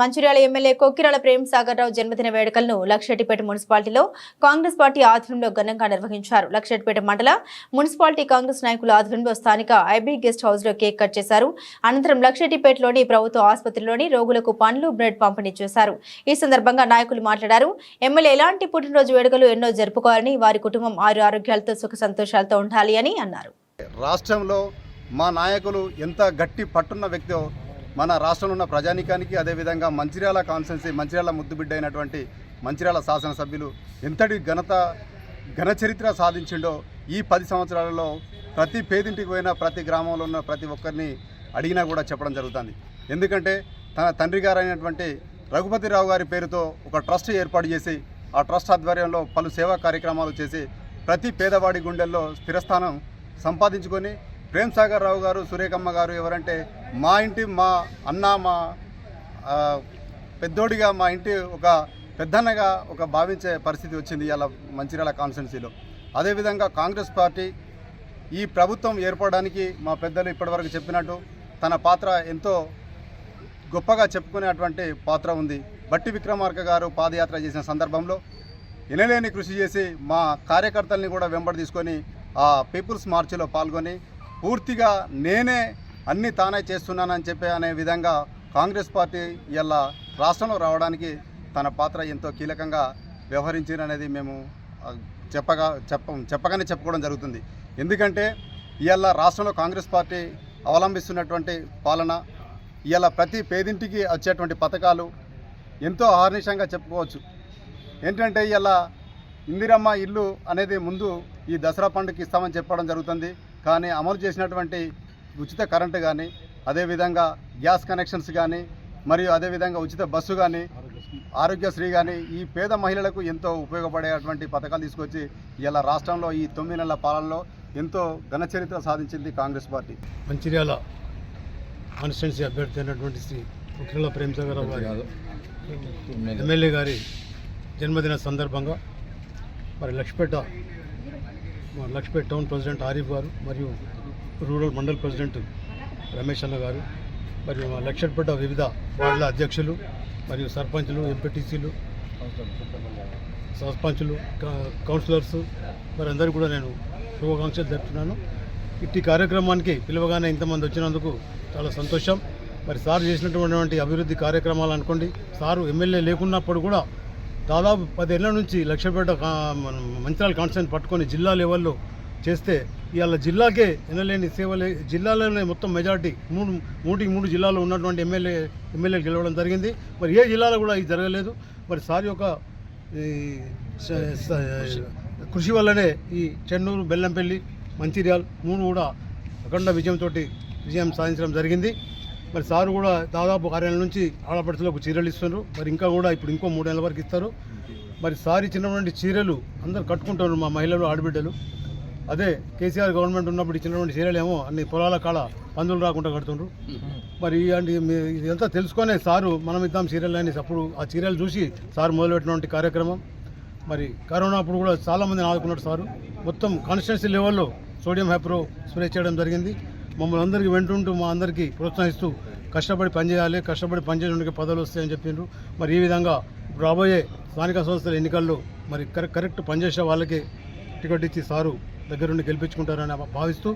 Mancherial MLA Kokkirala Prem Sagar Rao జన్మదిన వేడుకలను లక్షెట్టిపేట మున్సిపాలిటీలో కాంగ్రెస్ పార్టీ ఆధ్వర్యంలో ఘనంగా నిర్వహించారు. లక్షెట్టిపేట మండల మున్సిపాలిటీ కాంగ్రెస్ నాయకుల ఆధ్వర్యంలో స్థానిక ఐబీ గెస్ట్ హౌస్లో కేక్ కట్ చేశారు. అనంతరం లక్షెట్టిపేటలోని ప్రభుత్వ ఆసుపత్రిలోని రోగులకు పండ్లు బ్రెడ్ పంపిణీ చేశారు. ఈ సందర్భంగా నాయకులు మాట్లాడారు. ఎమ్మెల్యే ఎలాంటి పుట్టినరోజు వేడుకలు ఎన్నో జరుపుకోవాలని వారి కుటుంబం ఆరు ఆరోగ్యాలతో సుఖ సంతోషాలతో ఉండాలి అని అన్నారు. రాష్ట్రంలో మా నాయకులు ఎంత గట్టి పట్టున్న వ్యక్తో మన రాష్ట్రంలో ఉన్న ప్రజానికానికి అదేవిధంగా మంచిర్యాల కాన్స్టెన్సీ మంచిర్యాల ముద్దుబిడ్డ అయినటువంటి మంచిర్యాల శాసనసభ్యులు ఎంతటి ఘనత ఘన చరిత్ర సాధించిండో ఈ పది సంవత్సరాలలో ప్రతి పేదింటికి పోయినా ప్రతి గ్రామంలో ఉన్న ప్రతి ఒక్కరిని అడిగినా కూడా చెప్పడం జరుగుతుంది. ఎందుకంటే తన తండ్రి గారు అయినటువంటి రఘుపతిరావు గారి పేరుతో ఒక ట్రస్ట్ ఏర్పాటు చేసి ఆ ట్రస్ట్ ఆధ్వర్యంలో పలు సేవా కార్యక్రమాలు చేసి ప్రతి పేదవాడి గుండెల్లో స్థిరస్థానం సంపాదించుకొని ప్రేమ్ సాగర్ రావు గారు సురేఖమ్మ గారు ఎవరంటే మా ఇంటి మా అన్న మా పెద్దోడిగా మా ఇంటి ఒక పెద్దన్నగా ఒక భావించే పరిస్థితి వచ్చింది ఇలా మంచిర్యాల కాన్స్టిట్యున్సీలో. అదేవిధంగా కాంగ్రెస్ పార్టీ ఈ ప్రభుత్వం ఏర్పడడానికి మా పెద్దలు ఇప్పటివరకు చెప్పినట్టు తన పాత్ర ఎంతో గొప్పగా చెప్పుకునేటువంటి పాత్ర ఉంది. బట్టి విక్రమార్క గారు పాదయాత్ర చేసిన సందర్భంలో ఎనలేని కృషి చేసి మా కార్యకర్తల్ని కూడా వెంబడి తీసుకొని ఆ పీపుల్స్ మార్చిలో పాల్గొని పూర్తిగా నేనే అన్నీ తానే చేస్తున్నానని చెప్పి అనే విధంగా కాంగ్రెస్ పార్టీ ఇలా రాష్ట్రంలో రావడానికి తన పాత్ర ఎంతో కీలకంగా వ్యవహరించిననేది మేము చెప్పగా చెప్ప చెప్పగానే చెప్పుకోవడం జరుగుతుంది. ఎందుకంటే ఇవాళ రాష్ట్రంలో కాంగ్రెస్ పార్టీ అవలంబిస్తున్నటువంటి పాలన ఇవాళ ప్రతి పేదింటికి వచ్చేటువంటి పథకాలు ఎంతో ఆహర్నిషంగా చెప్పుకోవచ్చు. ఏంటంటే ఇలా ఇందిరమ్మ ఇల్లు అనేది ముందు ఈ దసరా పండుగకి ఇస్తామని చెప్పడం జరుగుతుంది. కానీ అమలు చేసినటువంటి ఉచిత కరెంటు కానీ అదేవిధంగా గ్యాస్ కనెక్షన్స్ కానీ మరియు అదేవిధంగా ఉచిత బస్సు కానీ ఆరోగ్యశ్రీ కానీ ఈ పేద మహిళలకు ఎంతో ఉపయోగపడేటువంటి పథకాలు తీసుకొచ్చి ఇలా రాష్ట్రంలో ఈ తొమ్మిది నెలల పాలనలో ఎంతో ఘనచరిత్ర సాధించింది కాంగ్రెస్ పార్టీ. మంచిర్యాల కాన్స్టిట్యున్సీ అభ్యర్థి అయినటువంటి శ్రీ కుట్రల ప్రేమసాగరరావు ఎమ్మెల్యే గారి జన్మదిన సందర్భంగా మరి లక్ష్పేట మా లక్ష్పేట టౌన్ ప్రెసిడెంట్ ఆరిఫ్ గారు మరియు రూరల్ మండల్ ప్రెసిడెంట్ రమేష్ అన్న గారు మరియు మా వివిధ వార్డుల అధ్యక్షులు మరియు సర్పంచులు ఎంపీటీసీలు సర్పంచులు కౌన్సిలర్స్ మరి అందరూ కూడా నేను శుభాకాంక్షలు జరుపుతున్నాను ఇట్టి కార్యక్రమానికి పిలవగానే ఇంతమంది వచ్చినందుకు చాలా సంతోషం. మరి సార్ చేసినటువంటి అభివృద్ధి కార్యక్రమాలు అనుకోండి సారు ఎమ్మెల్యే లేకున్నప్పుడు కూడా దాదాపు పదేళ్ళ నుంచి లక్షపేట మంచిరాల మన కాన్స్టెంట్ పట్టుకొని జిల్లా లెవెల్లో చేస్తే ఇవాళ జిల్లాకే ఎనలేని సేవలే జిల్లాలోనే మొత్తం మెజార్టీ మూడు మూటికి మూడు జిల్లాలో ఉన్నటువంటి ఎమ్మెల్యే ఎమ్మెల్యేలు గెలవడం జరిగింది. మరి ఏ జిల్లాలో కూడా ఇది జరగలేదు. మరి సార్ యొక్క ఈ కృషి వల్లనే ఈ చెన్నూరు బెల్లంపల్లి మంచిర్యాల్ మూడు కూడా అఖండ విజయంతో విజయం సాధించడం జరిగింది. మరి సారు కూడా దాదాపు కార్యాలయం నుంచి ఆడపడుచులకు చీరలు ఇస్తున్నారు. మరి ఇంకా కూడా ఇప్పుడు ఇంకో మూడు నెలల వరకు ఇస్తారు. మరి సార్ ఇచ్చినటువంటి చీరలు అందరు కట్టుకుంటారు మా మహిళలు ఆడబిడ్డలు. అదే కేసీఆర్ గవర్నమెంట్ ఉన్నప్పుడు ఇచ్చినటువంటి చీరలు ఏమో అన్ని పొలాల కాడ పందులు రాకుండా కడుతుండ్రు. మరి ఇలాంటి ఇదంతా తెలుసుకొనే సారు మనం ఇద్దాం చీరలు అని అప్పుడు ఆ చీరలు చూసి సార్ మొదలుపెట్టినటువంటి కార్యక్రమం. మరి కరోనా అప్పుడు కూడా చాలామందిని ఆదుకున్నాడు సారు. మొత్తం కాన్స్టిట్యున్సీ లెవెల్లో సోడియం హైప్రో స్ప్రే చేయడం జరిగింది. మమ్మల్ని అందరికీ వెంటుంటూ మా అందరికీ ప్రోత్సహిస్తూ కష్టపడి పనిచేయాలి కష్టపడి పనిచేయడానికి పదవులు వస్తాయని చెప్పిండ్రు. మరి ఈ విధంగా రాబోయే స్థానిక సంస్థల ఎన్నికల్లో మరి కరెక్ట్ కరెక్ట్ పనిచేసే వాళ్ళకి టికెట్ ఇచ్చి సారు దగ్గరుండి గెలిపించుకుంటారని భావిస్తూ